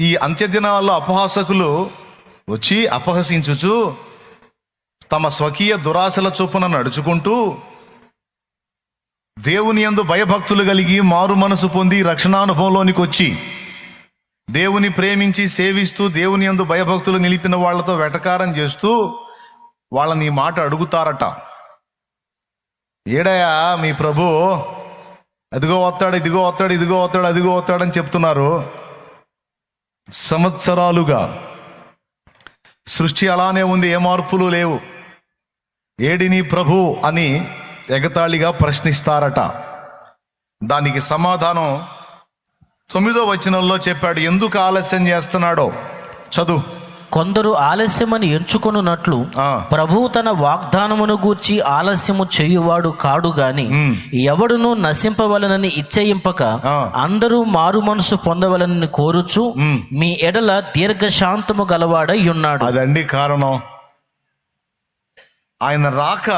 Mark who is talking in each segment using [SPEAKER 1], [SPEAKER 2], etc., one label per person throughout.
[SPEAKER 1] ఈ అంత్యదినాల్లో అపహాసకులు వచ్చి అపహసించుచు తమ స్వకీయ దురాశల చొప్పున నడుచుకుంటూ దేవుని యందు భయభక్తులు కలిగి మారు మనసు పొంది రక్షణానుభవంలోనికి వచ్చి దేవుని ప్రేమించి సేవిస్తూ దేవుని యందు భయభక్తులు నిలిపిన వాళ్ళతో వెటకారం చేస్తూ వాళ్ళని మాట అడుగుతారట. ఏడయా మీ ప్రభు అదిగో వస్తాడు ఇదిగో వస్తాడు ఇదిగో వస్తాడు అదిగో వస్తాడని చెప్తున్నారు. సంవత్సరాలుగా సృష్టి అలానే ఉంది ఏ మార్పులు లేవు. ఏడిని ప్రభు అని ఎగతాళిగా ప్రశ్నిస్తారట. దానికి సమాధానం తొమ్మిదో వచనంలో చెప్పాడు ఎందుకు ఆలస్యం చేస్తున్నాడో. చదువు.
[SPEAKER 2] కొందరు ఆలస్యమని ఎంచుకొనున్నట్లు
[SPEAKER 1] ఆ.
[SPEAKER 2] ప్రభువు తన వాగ్దానమును గూర్చి ఆలస్యము చేయువాడు కాడు గాని ఎవడును నశింపవలనని ఇచ్చయింపక. అందరూ మారు మనసు పొందవలనని కోరుచు మీ ఎడల దీర్ఘశాంతము గలవాడై ఉన్నాడు
[SPEAKER 1] అదండి కారణం ఆయన రాక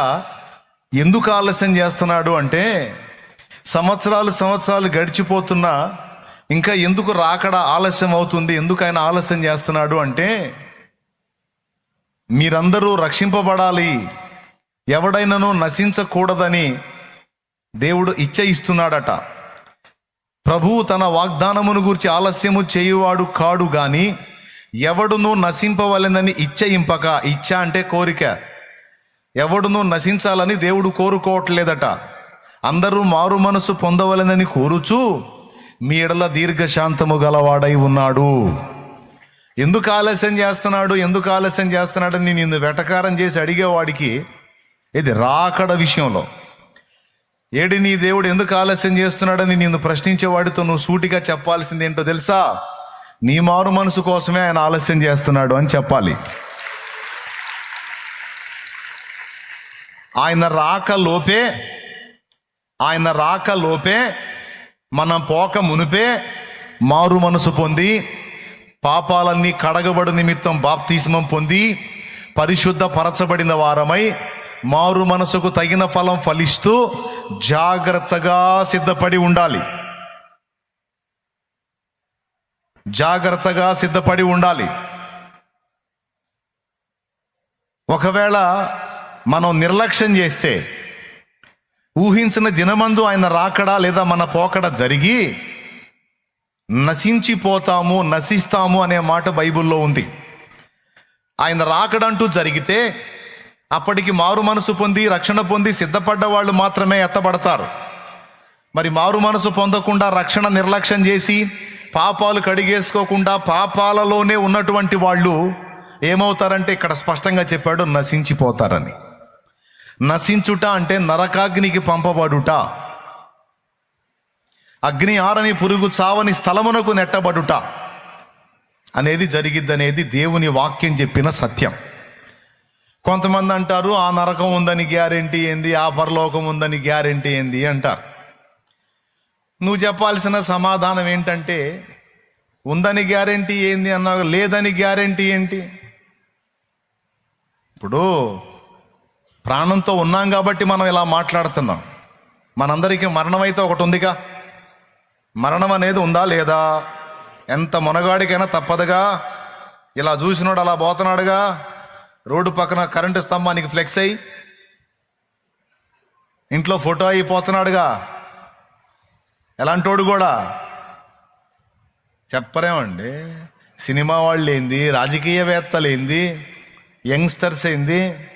[SPEAKER 1] ఎందుకు ఆలస్యం చేస్తున్నాడు అంటే సంవత్సరాలు సంవత్సరాలు గడిచిపోతున్నా ఇంకా ఎందుకు రాకడ ఆలస్యం అవుతుంది ఎందుకు ఆయన ఆలస్యం చేస్తున్నాడు అంటే మీరందరూ రక్షింపబడాలి. ఎవడైనను నశించకూడదని దేవుడు ఇచ్చ ఇస్తున్నాడట ప్రభువు తన వాగ్దానమును గురించి ఆలస్యము చేయువాడు కాడు గాని ఎవడును నశింపవలెనని ఇచ్చయింపక ఇచ్చ అంటే కోరిక. ఎవడును నశించాలని దేవుడు కోరుకోవట్లేదట. అందరూ మారు మనసు పొందవలెనని కోరుచు మీ ఎడల దీర్ఘశాంతము గలవాడై ఉన్నాడు. ఎందుకు ఆలస్యం చేస్తున్నాడు? ఎందుకు ఆలస్యం చేస్తున్నాడని నిన్ను వెటకారం చేసి అడిగేవాడికి ఇది రాకడ విషయంలో. ఏడి నీ దేవుడు ఎందుకు ఆలస్యం చేస్తున్నాడని నిన్ను ప్రశ్నించేవాడితో నువ్వు సూటిగా చెప్పాల్సింది ఏంటో తెలుసా? నీ మారు మనసు కోసమే ఆయన ఆలస్యం చేస్తున్నాడు అని చెప్పాలి. ఆయన రాక లోపే ఆయన రాక లోపే మనం పోక మునిపే మారు మనసు పొంది పాపాలన్నీ కడగబడు నిమిత్తం బాప్తిస్మం పొంది పరిశుద్ధ పరచబడిన వారమై మారు మనసుకు తగిన ఫలం ఫలిస్తూ జాగ్రత్తగా సిద్ధపడి ఉండాలి. జాగ్రత్తగా సిద్ధపడి ఉండాలి. ఒకవేళ మనం నిర్లక్ష్యం చేస్తే ఊహించిన దినమందు ఆయన రాకడా లేదా మన పోకడ జరిగి నశించిపోతాము నశిస్తాము అనే మాట బైబిల్లో ఉంది. ఆయన రాకడంటూ జరిగితే అప్పటికి మారు మనసు పొంది రక్షణ పొంది సిద్ధపడ్డ వాళ్ళు మాత్రమే ఎత్తబడతారు. మరి మారు మనసు పొందకుండా రక్షణ నిర్లక్ష్యం చేసి పాపాలు కడిగేసుకోకుండా పాపాలలోనే ఉన్నటువంటి వాళ్ళు ఏమవుతారంటే ఇక్కడ స్పష్టంగా చెప్పాడు నశించిపోతారని. నశించుట అంటే నరకాగ్నికి పంపబడుట. అగ్ని ఆరని పురుగు చావని స్థలమునకు నెట్టబడుట అనేది జరిగిద్దనేది దేవుని వాక్యం చెప్పిన సత్యం. కొంతమంది అంటారు ఆ నరకం ఉందని గ్యారెంటీ ఏంది? ఆ పరలోకం ఉందని గ్యారెంటీ ఏంది? అంటారు. నువ్వు చెప్పాల్సిన సమాధానం ఏంటంటే ఉందని గ్యారెంటీ ఏంది అన్నావు? లేదని గ్యారెంటీ ఏంటి? ఇప్పుడు ప్రాణంతో ఉన్నాం కాబట్టి మనం ఇలా మాట్లాడుతున్నాం. మనందరికీ మరణం అయితే ఒకటి ఉందిగా. మరణం అనేది ఉందా లేదా? ఎంత మునగాడికైనా తప్పదుగా? ఇలా చూసినోడు అలా పోతున్నాడుగా? రోడ్డు పక్కన కరెంటు స్తంభానికి ఫ్లెక్స్ అయ్యి ఇంట్లో ఫోటో అయిపోతున్నాడుగా? ఎలాంటోడు కూడా? చెప్పరేమండి సినిమా వాళ్ళు ఏంది రాజకీయవేత్తలు ఏంది యంగ్స్టర్స్ ఏంది?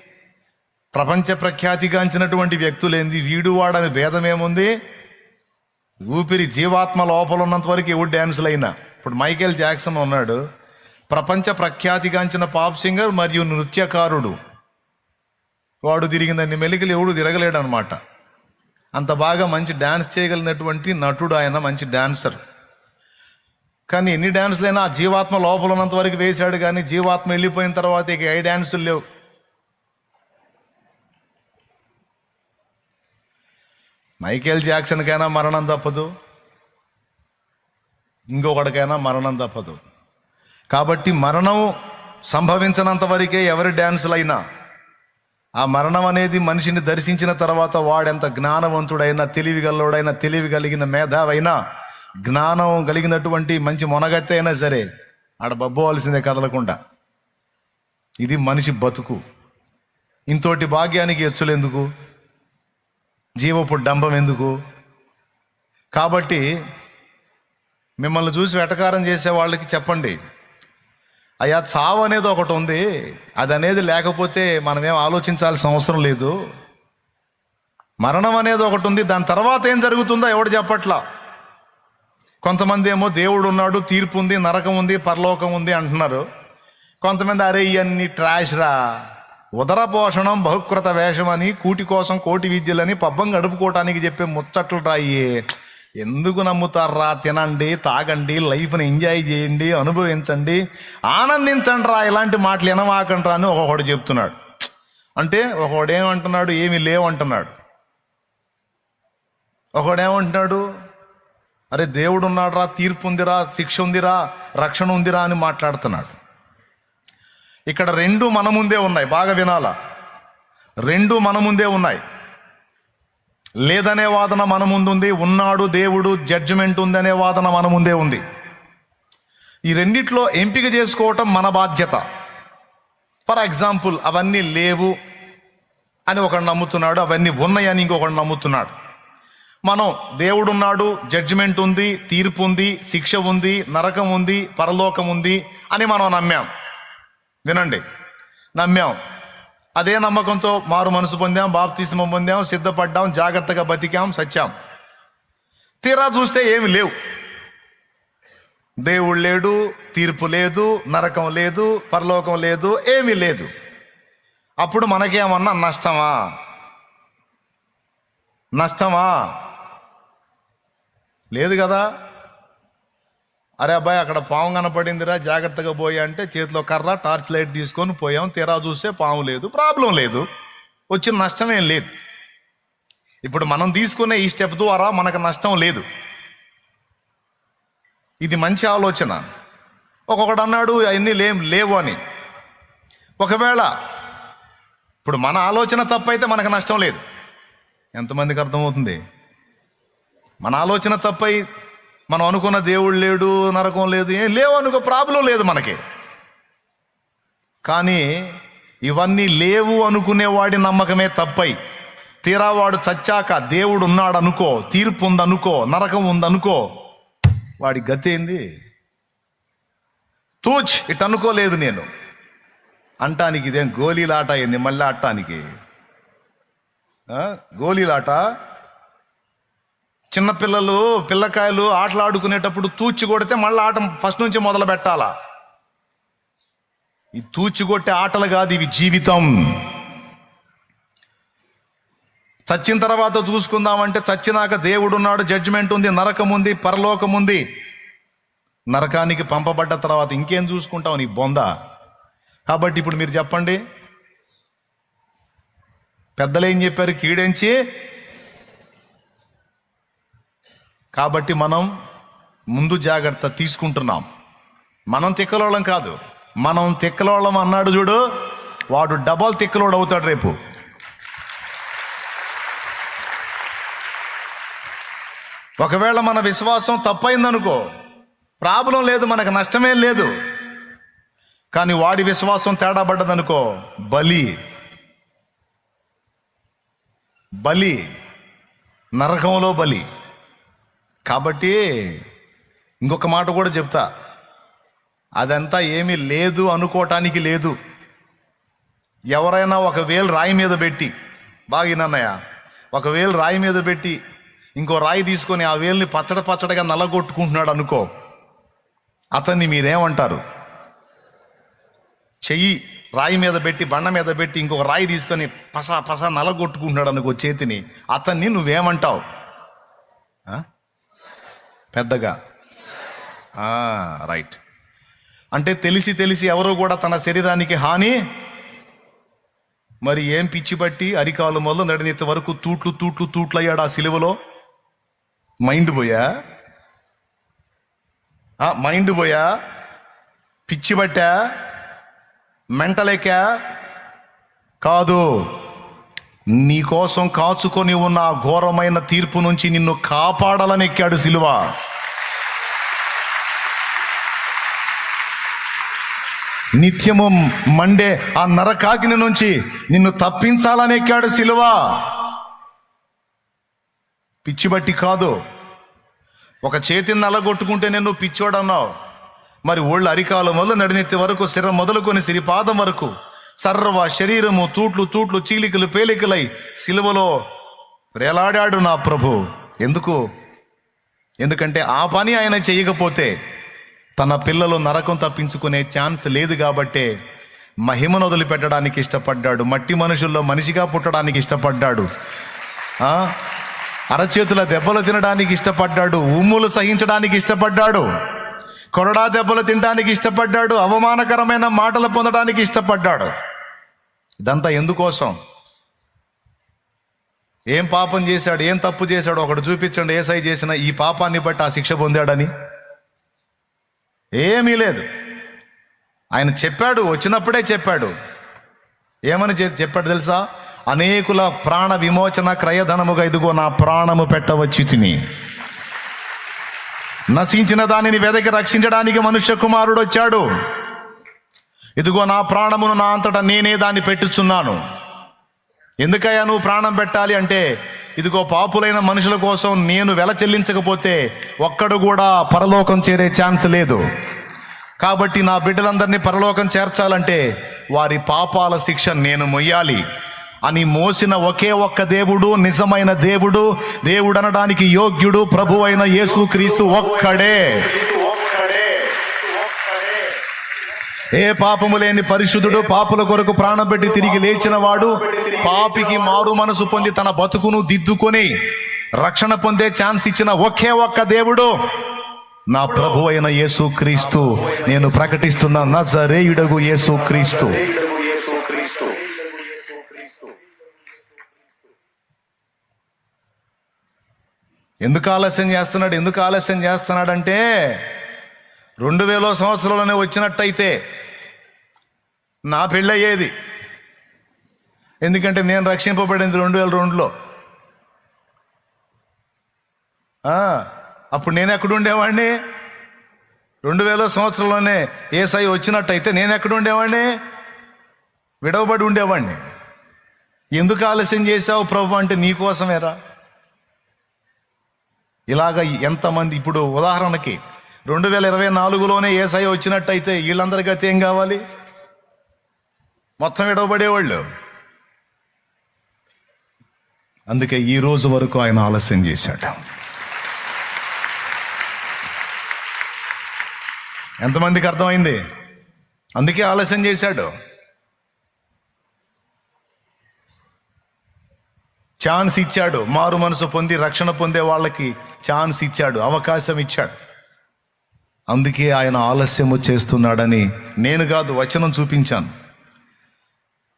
[SPEAKER 1] ప్రపంచ ప్రఖ్యాతిగాంచినటువంటి వ్యక్తులు ఏంది వీడు వాడని భేదం ఏముంది ఊపిరి జీవాత్మ లోపల ఉన్నంత వరకు ఎవడు డ్యాన్సులు అయినా. ఇప్పుడు మైకేల్ జాక్సన్ ఉన్నాడు. ప్రపంచ ప్రఖ్యాతిగాంచిన పాప్ సింగర్ మరియు నృత్యకారుడు. వాడు తిరిగిందని మెలికలు ఎవడు తిరగలేడు అనమాట అంత బాగా మంచి డ్యాన్స్ చేయగలిగినటువంటి నటుడు ఆయన మంచి డ్యాన్సర్ కానీ ఎన్ని డ్యాన్సులైనా ఆ జీవాత్మ లోపల ఉన్నంత వరకు వేశాడు కానీ జీవాత్మ వెళ్ళిపోయిన తర్వాత ఇక ఏ డ్యాన్సులు లేవు. మైకేల్ జాక్సన్కైనా మరణం తప్పదు. ఇంకొకడికైనా మరణం తప్పదు. కాబట్టి మరణం సంభవించినంత వరకే ఎవరి డ్యాన్సులైనా ఆ మరణం అనేది మనిషిని దర్శించిన తర్వాత వాడెంత జ్ఞానవంతుడైనా తెలివిగల్లోడైనా తెలివి కలిగిన మేధావైనా జ్ఞానం కలిగినటువంటి మంచి మొనగత్తె అయినా సరే ఆడ బబ్బోవలసిందే కదలకుండా. ఇది మనిషి బతుకు. ఇంతోటి భాగ్యానికి ఎచ్చులెందుకు? జీవపు డంబం ఎందుకు? కాబట్టి మిమ్మల్ని చూసి వెటకారం చేసే వాళ్ళకి చెప్పండి. అయ్యా చావు అనేది ఒకటి ఉంది. అది అనేది లేకపోతే మనమేం ఆలోచించాల్సిన అవసరం లేదు. మరణం అనేది ఒకటి ఉంది. దాని తర్వాత ఏం జరుగుతుందో ఎవడు చెప్పట్లా? కొంతమంది ఏమో దేవుడు ఉన్నాడు తీర్పు ఉంది నరకం ఉంది పరలోకం ఉంది అంటున్నారు. కొంతమంది అరే ఇవన్నీ ట్రాష్ రా. ఉదరపోషణం బహుకృత వేషం అని కూటి కోసం కోటి విద్యలని పబ్బం గడుపుకోవటానికి చెప్పే ముచ్చట్లు రాయి. ఎందుకు నమ్ముతారా తినండి తాగండి లైఫ్ని ఎంజాయ్ చేయండి అనుభవించండి ఆనందించండి రా ఇలాంటి మాటలు వినమాకండి అని ఒకడు చెప్తున్నాడు. అంటే ఒకడు ఏమంటున్నాడు? ఏమి లేవంటున్నాడు ఒకడు ఏమంటున్నాడు? అరే దేవుడు ఉన్నాడురా తీర్పు ఉందిరా శిక్ష ఉందిరా రక్షణ ఉందిరా అని మాట్లాడుతున్నాడు. ఇక్కడ రెండు మన ముందే ఉన్నాయి బాగా వినాలా? రెండు మన ముందే ఉన్నాయి. లేదనే వాదన మన ముందుంది ఉన్నాడు దేవుడు జడ్జిమెంట్ ఉందనే వాదన మన ముందే ఉంది. ఈ రెండిట్లో ఎంపిక చేసుకోవటం మన బాధ్యత. ఫర్ ఎగ్జాంపుల్ అవన్నీ లేవు అని ఒకడు నమ్ముతున్నాడు అవన్నీ ఉన్నాయని ఇంకొకడు నమ్ముతున్నాడు. మనం దేవుడున్నాడు జడ్జిమెంట్ ఉంది తీర్పు ఉంది శిక్ష ఉంది నరకం ఉంది పరలోకం ఉంది అని మనం నమ్మాం. వినండి. నమ్మాం. అదే నమ్మకంతో మారు మనసు పొందాం బాప్తిస్మం పొందాం సిద్ధపడ్డాం జాగ్రత్తగా బతికాం సచ్చాం. తీరా చూస్తే ఏమి లేవు. దేవుడు లేడు తీర్పు లేదు నరకం లేదు పరలోకం లేదు ఏమీ లేదు. అప్పుడు మనకేమన్నా నష్టమా? నష్టమా? లేదు కదా. అరే అబ్బాయి అక్కడ పాము కనపడిందిరా జాగ్రత్తగా పోయి అంటే చేతిలో కర్ర టార్చ్ లైట్ తీసుకొని పోయాం. తీరా చూస్తే పాము లేదు ప్రాబ్లం లేదు. వచ్చిన నష్టం ఏం లేదు. ఇప్పుడు మనం తీసుకునే ఈ స్టెప్ ద్వారా మనకు నష్టం లేదు. ఇది మంచి ఆలోచన. ఒక్కొక్కడు అన్నాడు అవన్నీ లేం లేవు అని. ఒకవేళ ఇప్పుడు మన ఆలోచన తప్పైతే మనకు నష్టం లేదు. ఎంతమందికి అర్థమవుతుంది? మన ఆలోచన తప్పై మనం అనుకున్న దేవుడు లేడు నరకం లేదు ఏం లేవు అనుకో ప్రాబ్లం లేదు మనకి. కానీ ఇవన్నీ లేవు అనుకునేవాడి నమ్మకమే తప్పై తీరా వాడు చచ్చాక దేవుడు ఉన్నాడు అనుకో తీర్పు ఉందనుకో నరకం ఉందనుకో వాడి గతి ఏంది? తూచ్ ఇట్ అనుకోలేదు నేను. అంటానికి ఇదేం గోళీలాట అయింది మళ్ళీ అట్టానికి గోళీలాట చిన్నపిల్లలు పిల్లకాయలు ఆటలు ఆడుకునేటప్పుడు తూచి కొడితే మళ్ళీ ఆట ఫస్ట్ నుంచి మొదలు పెట్టాలా? ఈ తూచి కొట్టే ఆటలు కాదు ఇవి జీవితం. చచ్చిన తర్వాత చూసుకుందామంటే చచ్చినాక దేవుడు ఉన్నాడు జడ్జిమెంట్ ఉంది నరకం ఉంది పరలోకం ఉంది. నరకానికి పంపబడ్డ తర్వాత ఇంకేం చూసుకుంటావు నీ బొంద? కాబట్టి ఇప్పుడు మీరు చెప్పండి. పెద్దలు ఏం చెప్పారు? కీడెంచి కాబట్టి మనం ముందు జాగ్రత్త తీసుకుంటున్నాం. మనం తిక్కలోళ్ళం కాదు. మనం తిక్కలోళ్ళం అన్నాడు చూడు వాడు డబల్ తిక్కలోడు అవుతాడు రేపు. ఒకవేళ మన విశ్వాసం తప్పైందనుకో ప్రాబ్లం లేదు మనకు నష్టమేం లేదు. కానీ వాడి విశ్వాసం తేడా పడ్డదనుకో బలి. బలి. నరకంలో బలి. కాబట్టి ఇంకొక మాట కూడా చెప్తా. అదంతా ఏమీ లేదు అనుకోవటానికి లేదు. ఎవరైనా ఒక వేలు రాయి మీద పెట్టి బాగినన్నయ్య ఒక వేలు రాయి మీద పెట్టి ఇంకో రాయి తీసుకొని ఆ వేలుని పచ్చడ పచ్చడగా నల్లగొట్టుకుంటున్నాడు అనుకో అతన్ని మీరేమంటారు? చెయ్యి రాయి మీద పెట్టి బండ మీద పెట్టి ఇంకొక రాయి తీసుకొని పసా పసా నలగొట్టుకుంటున్నాడు అనుకో చేతిని అతన్ని నువ్వేమంటావు? పెద్దగా. రైట్. అంటే తెలిసి తెలిసి ఎవరు కూడా తన శరీరానికి హాని మరి ఏం పిచ్చి బట్టి అరికాలు మొదలు నడినెత్తి వరకు తూట్లు తూట్లు తూట్లు అయ్యాడు ఆ సిలువలో? మైండ్ పోయా? మైండ్ పోయా? పిచ్చి బట్టా మెంటలేకా కాదు. నీకోసం కాచుకొని ఉన్న ఆ ఘోరమైన తీర్పు నుంచి నిన్ను కాపాడాలని ఎక్కాడు సిలువ. నిత్యము మండే ఆ నరకాగ్ని నుంచి నిన్ను తప్పించాలని ఎక్కాడు సిలువ. పిచ్చి బట్టి కాదు. ఒక చేతిని నలగొట్టుకుంటే నేను పిచ్చోడన్నావు. మరి ఒళ్ళు అరికాలు మొదలు నడినెత్తి వరకు శిర మొదలుకొని సిరిపాదం వరకు సర్వ శరీరము తూట్లు తూట్లు చీలికలు పేలికలై సిలువలో వేలాడాడు నా ప్రభు. ఎందుకు? ఎందుకంటే ఆ పని ఆయన చేయకపోతే తన పిల్లలు నరకం తప్పించుకునే ఛాన్స్ లేదు కాబట్టే మహిమను వదిలిపెట్టడానికి ఇష్టపడ్డాడు. మట్టి మనుషుల్లో మనిషిగా పుట్టడానికి ఇష్టపడ్డాడు. అరచేతుల దెబ్బలు తినడానికి ఇష్టపడ్డాడు. ఉమ్ములు సహించడానికి ఇష్టపడ్డాడు. కొరడా దెబ్బలు తినడానికి ఇష్టపడ్డాడు. అవమానకరమైన మాటలు పొందడానికి ఇష్టపడ్డాడు. ఇదంతా ఎందుకోసం? ఏం పాపం చేశాడు? ఏం తప్పు చేశాడు? ఒకడు చూపించండి ఏ చేసిన ఈ పాపాన్ని బట్టి ఆ శిక్ష పొందాడని. ఏమీ లేదు. ఆయన చెప్పాడు వచ్చినప్పుడే చెప్పాడు. ఏమని చెప్పాడు తెలుసా? అనేకుల ప్రాణ విమోచన క్రయధనముగా ఇదిగో నా ప్రాణము పెట్టవచ్చు తిని. నశించిన దానిని వెదకి రక్షించడానికి మనుష్య కుమారుడు వచ్చాడు. ఇదిగో నా ప్రాణమును నా అంతటా నేనే దాన్ని పెట్టుచున్నాను. ఎందుకయ్యా నువ్వు ప్రాణం పెట్టాలి అంటే ఇదిగో పాపులైన మనుషుల కోసం నేను వెల చెల్లించకపోతే ఒక్కడు కూడా పరలోకం చేరే ఛాన్స్ లేదు. కాబట్టి నా బిడ్డలందరినీ పరలోకం చేర్చాలంటే వారి పాపాల శిక్ష నేను మొయ్యాలి. అని మోసిన ఒకే ఒక్క దేవుడు నిజమైన దేవుడు దేవుడు అనడానికి యోగ్యుడు ప్రభు అయిన యేసు క్రీస్తు ఒక్కడే. ఏ పాపము లేని పరిశుద్ధుడు పాపుల కొరకు ప్రాణం పెట్టి తిరిగి లేచిన వాడు పాపికి మారు మనసు పొంది తన బతుకును దిద్దుకొని రక్షణ పొందే ఛాన్స్ ఇచ్చిన ఒకే ఒక్క దేవుడు నా ప్రభు అయిన యేసు క్రీస్తు. నేను ప్రకటిస్తున్న నజరేయుడగు యేసు క్రీస్తు. ఎందుకు ఆలస్యం చేస్తున్నాడు? ఎందుకు ఆలస్యం చేస్తున్నాడంటే రెండు వేల సంవత్సరంలోనే వచ్చినట్టయితే నా పెళ్ళయ్యేది. ఎందుకంటే నేను రక్షింపబడింది రెండు వేల రెండులో. అప్పుడు నేను ఎక్కడ ఉండేవాడిని రెండు వేల సంవత్సరంలోనే ఏసై వచ్చినట్టయితే నేను ఎక్కడ ఉండేవాడిని విడవబడి ఉండేవాడిని ఎందుకు ఆలస్యం చేశావు ప్రభు అంటే నీకోసమేరా ఇలాగ ఎంతమంది ఇప్పుడు ఉదాహరణకి రెండు వేల ఇరవై నాలుగులోనే ఏసఐ వచ్చినట్టయితే వీళ్ళందరి గతి ఏం కావాలి? మొత్తం విడవబడేవాళ్ళు. అందుకే ఈ రోజు వరకు ఆయన ఆలస్యం చేశాడు. ఎంతమందికి అర్థమైంది? అందుకే ఆలస్యం చేశాడు. ఛాన్స్ ఇచ్చాడు. మారు మనసు పొంది రక్షణ పొందే వాళ్ళకి ఛాన్స్ ఇచ్చాడు. అవకాశం ఇచ్చాడు. అందుకే ఆయన ఆలస్యము చేస్తున్నాడని నేను కాదు వచనం చూపించాను.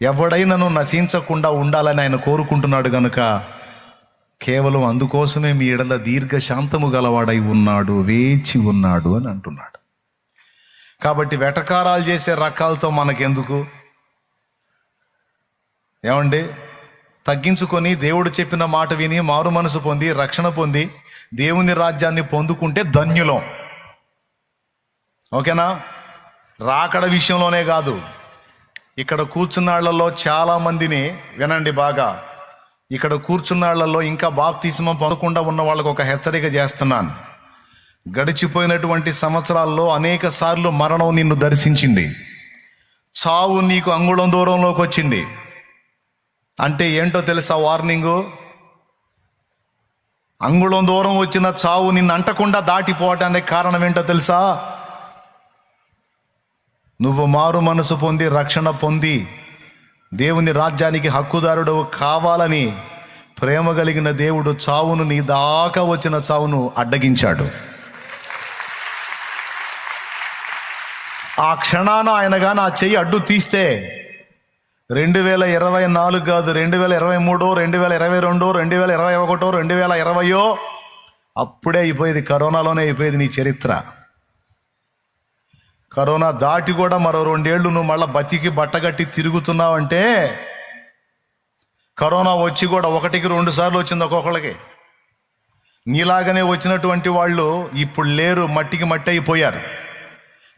[SPEAKER 1] ఎవడైనాను నశించకుండా ఉండాలని ఆయన కోరుకుంటున్నాడు గనుక కేవలం అందుకోసమే మీ ఎడల దీర్ఘశాంతము గలవాడై ఉన్నాడు వేచి ఉన్నాడు అని అంటున్నాడు. కాబట్టి వెటకారాలు చేసే రకాలతో మనకెందుకు? ఏమండి? తగ్గించుకొని దేవుడు చెప్పిన మాట విని మారు మనసు పొంది రక్షణ పొంది దేవుని రాజ్యాన్ని పొందుకుంటే ధన్యులం. ఓకేనా? రాకడ విషయంలోనే కాదు. ఇక్కడ కూర్చున్నాళ్ళలో చాలా మందిని వినండి బాగా. ఇక్కడ కూర్చున్నాళ్ళలో ఇంకా బాప్తిస్మం పొందకుండా ఉన్న వాళ్ళకు ఒక హెచ్చరిక చేస్తున్నాను. గడిచిపోయినటువంటి సంవత్సరాల్లో అనేక సార్లు మరణం నిన్ను దర్శించింది. చావు నీకు అంగుళం దూరంలోకి వచ్చింది. అంటే ఏంటో తెలుసా వార్నింగు? అంగుళం దూరం వచ్చిన చావు నిన్ను అంటకుండా దాటిపోవటానికి కారణం ఏంటో తెలుసా? నువ్వు మారు మనసు పొంది రక్షణ పొంది దేవుని రాజ్యానికి హక్కుదారుడు కావాలని ప్రేమ కలిగిన దేవుడు చావును నీ దాకా వచ్చిన చావును అడ్డగించాడు. ఆ క్షణాన ఆయన కానీ ఆ చెయ్యి అడ్డు తీస్తే రెండు వేల ఇరవై నాలుగు కాదు రెండు వేల ఇరవై మూడు రెండు వేల ఇరవై రెండు రెండు వేల ఇరవై ఒకటో రెండు వేల ఇరవయో అప్పుడే అయిపోయేది కరోనాలోనే అయిపోయేది నీ చరిత్ర. కరోనా దాటి కూడా మరో రెండేళ్ళు నువ్వు మళ్ళీ బతికి బట్టగట్టి తిరుగుతున్నావంటే కరోనా వచ్చి కూడా ఒకటికి రెండు సార్లు వచ్చింది ఒక్కొక్కళ్ళకి. నీలాగనే వచ్చినటువంటి వాళ్ళు ఇప్పుడు లేరు మట్టికి మట్టి అయిపోయారు.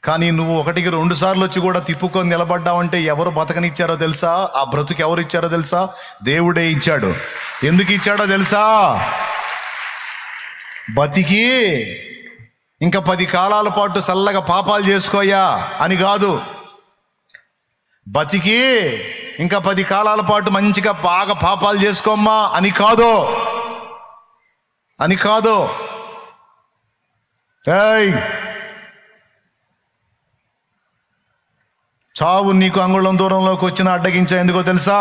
[SPEAKER 1] కానీ నువ్వు ఒకటికి రెండు సార్లు వచ్చి కూడా తిప్పుకొని నిలబడ్డావంటే ఎవరు బతకనిచ్చారో తెలుసా? ఆ బ్రతుకు ఎవరు ఇచ్చారో తెలుసా? దేవుడే ఇచ్చాడు. ఎందుకు ఇచ్చాడో తెలుసా? బతికి ఇంకా పది కాలాల పాటు చల్లగా పాపాలు చేసుకోయా అని కాదు. బతికి ఇంకా పది కాలాల పాటు మంచిగా బాగా పాపాలు చేసుకోమ్మా అని కాదు. అని కాదు. ఏయ్! చావు నీకు అంగుళం దూరంలోకి వచ్చిన అడ్డగించా ఎందుకో తెలుసా?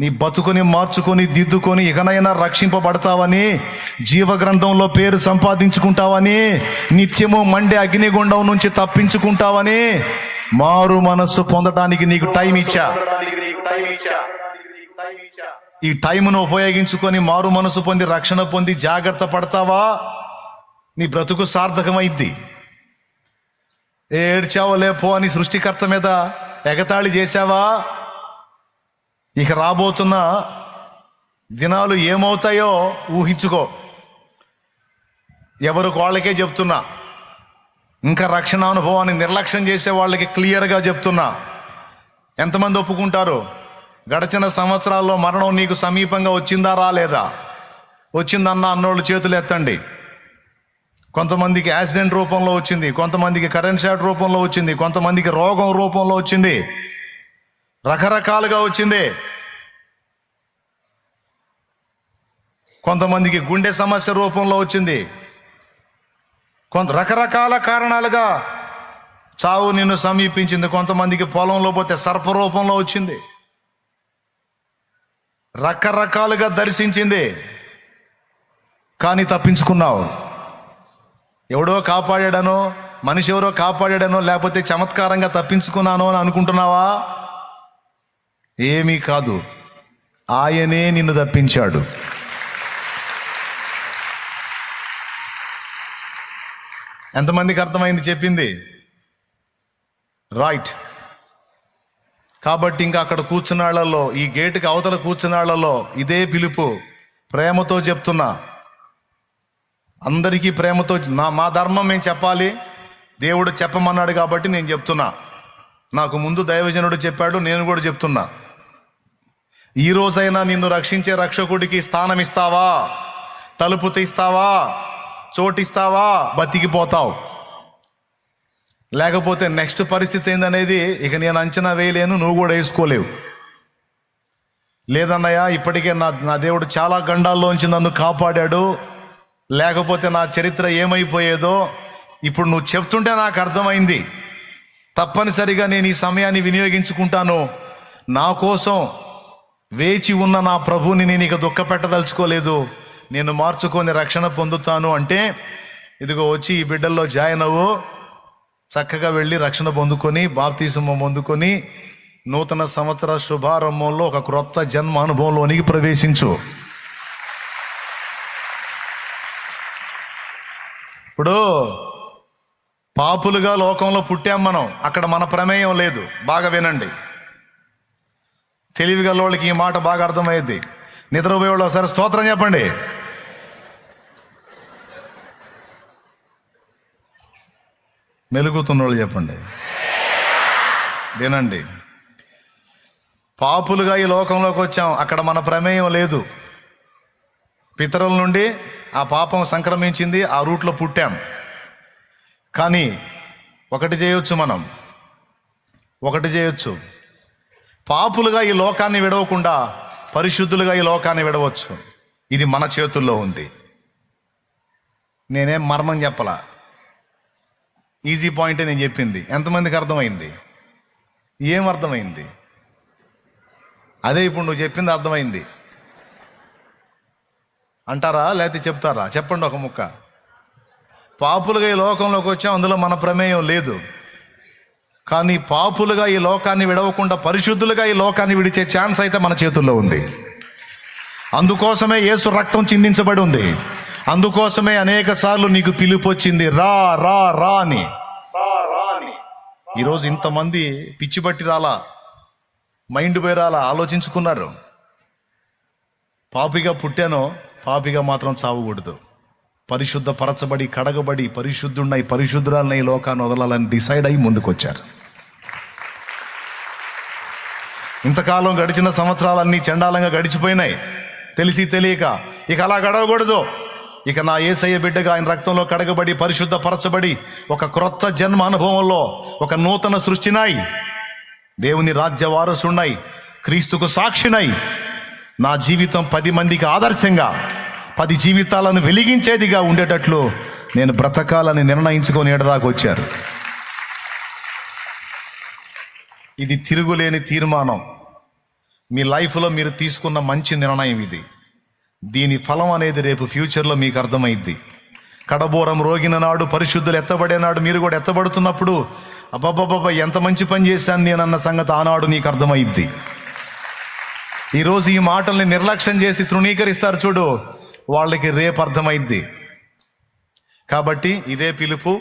[SPEAKER 1] నీ బతుకుని మార్చుకొని దిద్దుకొని ఇకనైనా రక్షింపబడతావని జీవగ్రంథంలో పేరు సంపాదించుకుంటావని నిత్యము మండే అగ్నిగుండం నుంచి తప్పించుకుంటావని మారు మనస్సు పొందడానికి నీకు టైం ఇచ్చా. ఈ టైమును ఉపయోగించుకొని మారు మనసు పొంది రక్షణ పొంది జాగ్రత్త పడతావా? నీ బ్రతుకు సార్థకమైద్ది. ఏడ్చావో లేపో అని సృష్టికర్త మీద ఎగతాళి చేశావా? ఇక రాబోతున్న దినాలు ఏమవుతాయో ఊహించుకో. ఎవరు వాళ్ళకే చెప్తున్నా. ఇంకా రక్షణ అనుభవాన్ని నిర్లక్ష్యం చేసే వాళ్ళకి క్లియర్గా చెప్తున్నా. ఎంతమంది ఒప్పుకుంటారు? గడిచిన సంవత్సరాల్లో మరణం నీకు సమీపంగా వచ్చిందా రాలేదా? వచ్చిందన్న అన్నోళ్ళు చేతులు ఎత్తండి. కొంతమందికి యాక్సిడెంట్ రూపంలో వచ్చింది కొంతమందికి కరెంట్ షాట్ రూపంలో వచ్చింది కొంతమందికి రోగం రూపంలో వచ్చింది. రకరకాలుగా వచ్చింది. కొంతమందికి గుండె సమస్య రూపంలో వచ్చింది. కొంత రకరకాల కారణాలుగా చావు నిన్ను సమీపించింది. కొంతమందికి పొలంలో పోతే సర్ప రూపంలో వచ్చింది. రకరకాలుగా దర్శించింది. కానీ తప్పించుకున్నావు. ఎవడో కాపాడాడనో మనిషి ఎవరో కాపాడాడనో లేకపోతే చమత్కారంగా తప్పించుకున్నానో అని అనుకుంటున్నావా? ఏమీ కాదు. ఆయనే నిన్ను తప్పించాడు. ఎంతమందికి అర్థమైంది చెప్పింది? రైట్. కాబట్టి ఇంకా అక్కడ కూర్చున్నాళ్ళలో ఈ గేటుకి అవతల కూర్చున్నాళ్ళలో ఇదే పిలుపు. ప్రేమతో చెప్తున్నా. అందరికీ ప్రేమతో నా మా ధర్మం మేము చెప్పాలి. దేవుడు చెప్పమన్నాడు కాబట్టి నేను చెప్తున్నా. నాకు ముందు దైవజనుడు చెప్పాడు నేను కూడా చెప్తున్నా. ఈ రోజైనా నిన్ను రక్షించే రక్షకుడికి స్థానం ఇస్తావా తలుపు తీస్తావా? చోటిస్తావా? బతికిపోతావు. లేకపోతే నెక్స్ట్ పరిస్థితి ఏందనేది ఇక నేను అంచనా వేయలేను నువ్వు కూడా వేసుకోలేవు. లేదన్నయ్య ఇప్పటికే నా నా దేవుడు చాలా గండాల్లోంచి నన్ను కాపాడాడు. లేకపోతే నా చరిత్ర ఏమైపోయేదో ఇప్పుడు నువ్వు చెప్తుంటే నాకు అర్థమైంది. తప్పనిసరిగా నేను ఈ సమయాన్ని వినియోగించుకుంటాను. నా కోసం వేచి ఉన్న నా ప్రభుని నేను ఇక దుఃఖ పెట్టదలుచుకోలేదు నేను మార్చుకొని రక్షణ పొందుతాను అంటే ఇదిగో వచ్చి ఈ బిడ్డల్లో జాయిన్ అవ్వు. చక్కగా వెళ్ళి రక్షణ పొందుకొని బాప్తీసమ పొందుకొని నూతన సంవత్సర శుభారంభంలో ఒక క్రొత్త జన్మ అనుభవంలోనికి ప్రవేశించు. ఇప్పుడు పాపులుగా లోకంలో పుట్టాం మనం. అక్కడ మన ప్రమేయం లేదు. బాగా వినండి. తెలివిగా వాళ్ళకి ఈ మాట బాగా అర్థమయ్యేది నిద్రపోయేవాళ్ళు ఒకసారి స్తోత్రం చెప్పండి. మెలుగుతున్న వాళ్ళు చెప్పండి. వినండి. పాపులుగా ఈ లోకంలోకి వచ్చాం. అక్కడ మన ప్రమేయం లేదు. పితరుల నుండి ఆ పాపం సంక్రమించింది ఆ రూట్లో పుట్టాం. కానీ ఒకటి చేయొచ్చు మనం. ఒకటి చేయొచ్చు. పాపులుగా ఈ లోకాన్ని విడవకుండా పరిశుద్ధులుగా ఈ లోకాన్ని విడవచ్చు. ఇది మన చేతుల్లో ఉంది. నేనేం మర్మం చెప్పలా? ఈజీ పాయింటే నేను చెప్పింది. ఎంతమందికి అర్థమైంది? ఏం అర్థమైంది? అదే ఇప్పుడు నువ్వు చెప్పింది అర్థమైంది. అంటారా? లేకపోతే చెప్తారా? చెప్పండి ఒక ముక్క. పాపులుగా ఈ లోకంలోకి వచ్చాం అందులో మన ప్రమేయం లేదు. కానీ పాపులుగా ఈ లోకాన్ని విడవకుండా పరిశుద్ధులుగా ఈ లోకాన్ని విడిచే ఛాన్స్ అయితే మన చేతుల్లో ఉంది. అందుకోసమే యేసు రక్తం చిందించబడి ఉంది. అందుకోసమే అనేక సార్లు నీకు పిలుపు వచ్చింది. రా రా రా అని. ఈరోజు ఇంతమంది పిచ్చి పట్టి రాలా మైండ్ పోయి రాలా ఆలోచించుకున్నారు. పాపిగా పుట్టానో పాపిగా మాత్రం చావకూడదు. పరిశుద్ధ పరచబడి కడగబడి పరిశుద్ధున్నై పరిశుద్ధురాలని ఈ లోకాన్ని వదలాలని డిసైడ్ అయి ముందుకొచ్చారు. ఇంతకాలం గడిచిన సంవత్సరాలన్నీ చండాలంగా గడిచిపోయినాయి. తెలిసి తెలియక ఇక అలా గడవకూడదు. ఇక నా ఏసయ్య బిడ్డగా ఆయన రక్తంలో కడగబడి పరిశుద్ధ పరచబడి ఒక క్రొత్త జన్మ అనుభవంలో ఒక నూతన సృష్టినాయి దేవుని రాజ్య వారసున్నాయి క్రీస్తుకు సాక్షినై నా జీవితం పది మందికి ఆదర్శంగా పది జీవితాలను వెలిగించేదిగా ఉండేటట్లు నేను బ్రతకాలని నిర్ణయించుకొని ఎడదాకా వచ్చారు. ఇది తిరుగులేని తీర్మానం. మీ లైఫ్లో మీరు తీసుకున్న మంచి నిర్ణయం ఇది. దీని ఫలం అనేది రేపు ఫ్యూచర్లో మీకు అర్థమైద్ది. కడబోరం రోగిన నాడు పరిశుద్ధులు ఎత్తబడే నాడు మీరు కూడా ఎత్తబడుతున్నప్పుడు అబ్బబ్బబ్బ ఎంత మంచి పని చేశాను నేనన్న సంగతి ఆనాడు నీకు అర్థమైద్ది. ఈరోజు ఈ మాటల్ని నిర్లక్ష్యం చేసి తృణీకరిస్తారు చూడు. వాళ్ళకి రేపు అర్థమైద్ది. కాబట్టి ఇదే పిలుపు.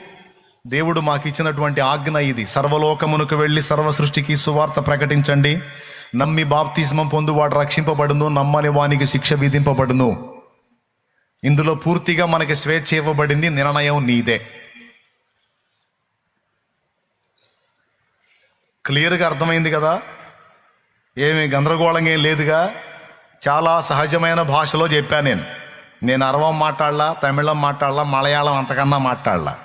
[SPEAKER 1] దేవుడు మాకు ఇచ్చినటువంటి ఆజ్ఞ ఇది. సర్వలోకమునకు వెళ్ళి సర్వ సృష్టికి సువార్త ప్రకటించండి. నమ్మి బాప్తిస్మం పొందువాడు రక్షింపబడును నమ్మని వానికి శిక్ష విధింపబడును. ఇందులో పూర్తిగా మనకి స్వేచ్ఛ ఇవ్వబడింది నిర్ణయం నీదే. క్లియర్గా అర్థమైంది కదా? ఏమి గందరగోళంగా ఏం లేదుగా? చాలా సహజమైన భాషలో చెప్పాను నేను. నేను అరవం మాట్లాడలా తమిళం మాట్లాడలా మలయాళం అంతకన్నా మాట్లాడలా.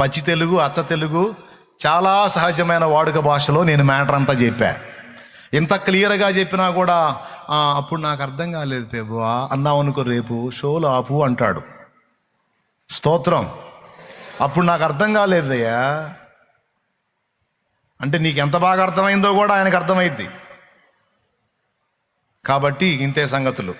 [SPEAKER 1] పచ్చి తెలుగు అచ్చ తెలుగు చాలా సహజమైన వాడుక భాషలో నేను మ్యాటర్ అంతా చెప్పా. ఇంత క్లియర్గా చెప్పినా కూడా అప్పుడు నాకు అర్థం కాలేదు పేబువా అన్నావు అనుకో రేపు షోలు ఆపు అంటాడు. స్తోత్రం. అప్పుడు నాకు అర్థం కాలేదయ్యా. అంటే నీకు ఎంత బాగా అర్థమైందో కూడా ఆయనకు అర్థమైద్ది. కాబట్టి ఇంతే సంగతులు.